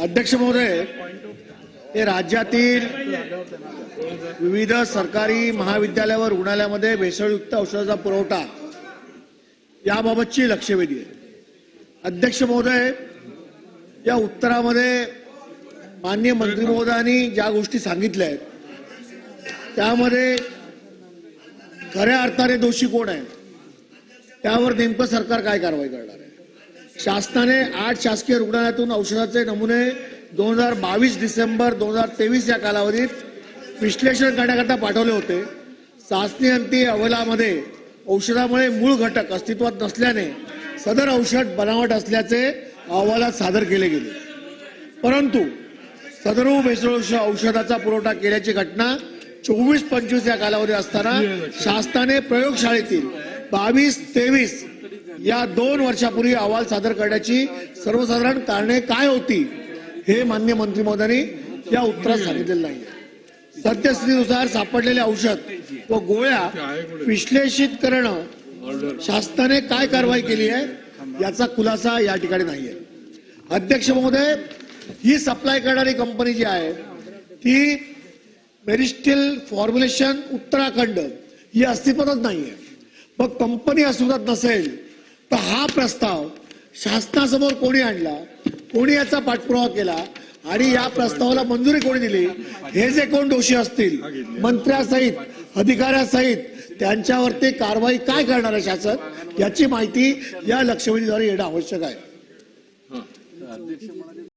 अध्यक्ष महोदय हे राज्यातील विविध सरकारी महाविद्यालयावर रुग्णालयामध्ये भेसळयुक्त औषधाचा पुरवठा याबाबतची लक्षवेधी आहे. अध्यक्ष महोदय या उत्तरामध्ये माननीय मंत्री महोदयांनी ज्या गोष्टी सांगितल्या आहेत त्यामध्ये खऱ्या अर्थाने दोषी कोण आहे? त्यावर नेमकं सरकार काय कारवाई करणार आहे? शासनाने आठ शासकीय रुग्णालयातून औषधाचे नमुने दोन हजार बावीस डिसेंबर दोन हजार तेवीस या कालावधीत विश्लेषण करण्याकरता पाठवले होते. चाचणी अंती अहवालामध्ये औषधामुळे मूळ घटक अस्तित्वात नसल्याने सदर औषध बनावट असल्याचे अहवालात सादर केले गेले. परंतु सदरू भेसळ औषधाचा पुरवठा केल्याची घटना चोवीस पंचवीस या कालावधी असताना शासनाने प्रयोगशाळेतील बावीस तेवीस या दोन वर्षापूर्वी अहवाल सादर करण्याची सर्वसाधारण कारणे काय होती हे मान्य मंत्री महोदयांनी या उत्तरात सांगितलेलं नाही सद्यस्थितीनुसार सापडलेले औषध व गोळ्या विश्लेषित करणं शासनाने काय कारवाई केली आहे याचा खुलासा या ठिकाणी नाहीये. अध्यक्ष महोदय ही सप्लाय करणारी कंपनी जी आहे ती मेरिस्टिल फॉर्म्युलेशन उत्तराखंड ही अस्तित्वातच नाहीये. मग कंपनी अस्तित्वात नसेल तर हा प्रस्ताव शासनासमोर कोणी आणला कोणी याचा पाठपुरावा केला आणि या प्रस्तावाला मंजुरी कोणी दिली हे जे कोण दोषी असतील मंत्र्यासहित अधिकाऱ्यासहित त्यांच्यावरती कारवाई काय करणार आहे शासन याची माहिती या लक्षवेधीद्वारे येणं आवश्यक आहे.